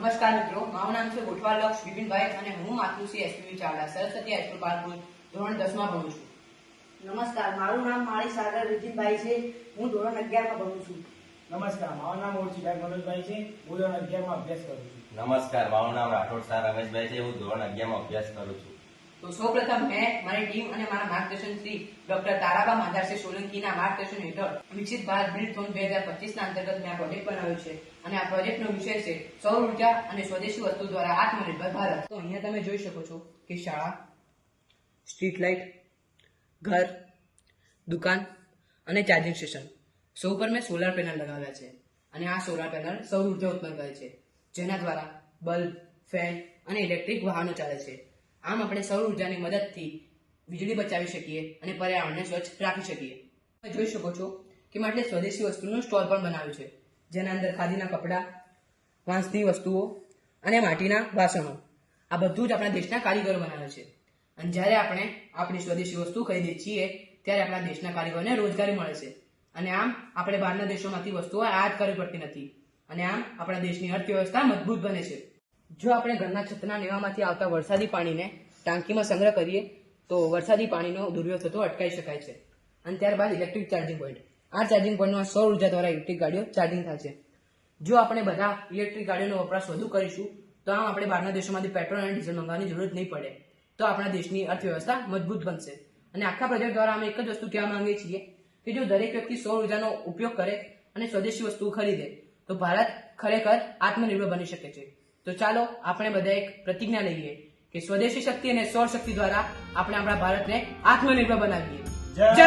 નમસ્કાર મિત્રો મારું નામ છે ગોઠવાલ લક્ષ વિપિનભાઈ અને હું Matrushri SPV Chavda Saraswati high school Palpur ધોરણ દસમાં ભણું છું. નમસ્કાર મારું નામ માળી સાગર વિજયભાઈ છે હું ધોરણ અગિયારમાં ભણું છું. નમસ્કાર મારું નામ ઓળખીભાઈ મનોજભાઈ છે હું ધોરણ અગિયારમાં અભ્યાસ કરું છું. નમસ્કાર મારું નામ રાઠોડ શાહ રમેશભાઈ છે હું ધોરણ અગિયારમાં અભ્યાસ કરું છું. તો સૌપ્રથમ મેં મારી ટીમ અને મારા માર્ગદર્શન શ્રી ડોક્ટર તારાબા માધારસિંહ સોલંકીના માર્ગદર્શન હેઠળ વિકસિત ભારત ગ્રીડ ઝોન બે હજાર પચીસના અંતર્ગત મેં આ પ્રોજેક્ટ બનાવ્યો છે. અને આ પ્રોજેક્ટનો વિષય છે સૌર ઊર્જા અને સ્વદેશી વસ્તુ દ્વારા આત્મનિર્ભર ભારત. તો અહીંયા તમે જોઈ શકો છો કે શાળા, સ્ટ્રીટ લાઇટ, ઘર, દુકાન અને ચાર્જિંગ સ્ટેશન. સૌ પર મેં સોલાર પેનલ લગાવ્યા છે અને આ સોલાર પેનલ સૌર ઊર્જા ઉત્પન્ન કરે છે. જેના દ્વારા બલ્બ, ફેન અને ઇલેક્ટ્રિક વાહનો ચાલે છે. આમ આપણે સૌર ઉર્જાની મદદથી વીજળી બચાવી શકીએ અને પર્યાવરણને સ્વચ્છ રાખી શકીએ. તમે જોઈ શકો છો કે માટે સ્વદેશી વસ્તુનું સ્ટોલ પણ બનાવ્યું છે, જેના અંદર ખાદીના કપડાં, વાંસની વસ્તુઓ અને માટીના વાસણો. આ બધું જ આપણા દેશના કારીગરો બનાવે છે. અને જ્યારે આપણે આપણી સ્વદેશી વસ્તુ ખરીદીએ છીએ, ત્યારે આપણા દેશના કારીગરોને રોજગારી મળે છે. અને આમ આપણે બહારના દેશોમાંથી વસ્તુઓ આયાત કરવી પડતી નથી. અને આમ આપણા દેશની અર્થવ્યવસ્થા મજબૂત બને છે. જો આપણે ઘરના છતના નેવામાંથી આવતા વરસાદી પાણીને ટાંકીમાં સંગ્રહ કરીએ, તો વરસાદી પાણીનો દુર્યોગ થતો અટકાવી શકાય છે. અને ત્યારબાદ ઇલેક્ટ્રિક ચાર્જિંગ પોઈન્ટ આ ચાર્જિંગ પોઈન્ટમાં સૌર ઊર્જા દ્વારા ઇલેક્ટ્રિક ગાડીઓ ચાર્જિંગ થાય છે. જો આપણે બધા ઇલેક્ટ્રિક ગાડીઓનો વપરાશ વધુ કરીશું, તો આમ આપણે બહારના દેશોમાંથી પેટ્રોલ અને ડીઝલ મંગાવવાની જરૂર જ નહીં પડે. તો આપણા દેશની અર્થવ્યવસ્થા મજબૂત બનશે. અને આખા પ્રોજેક્ટ દ્વારા અમે એક જ વસ્તુ કહેવા માંગીએ છીએ કે જો દરેક વ્યક્તિ સૌર ઉર્જાનો ઉપયોગ કરે અને સ્વદેશી વસ્તુઓ ખરીદે, તો ભારત ખરેખર આત્મનિર્ભર બની શકે છે. તો ચાલો આપણે બધા એક પ્રતિજ્ઞા લઈએ કે સ્વદેશી શક્તિ અને સૌર શક્તિ દ્વારા આપણે આપણા ભારતને આત્મનિર્ભર બનાવીએ. જય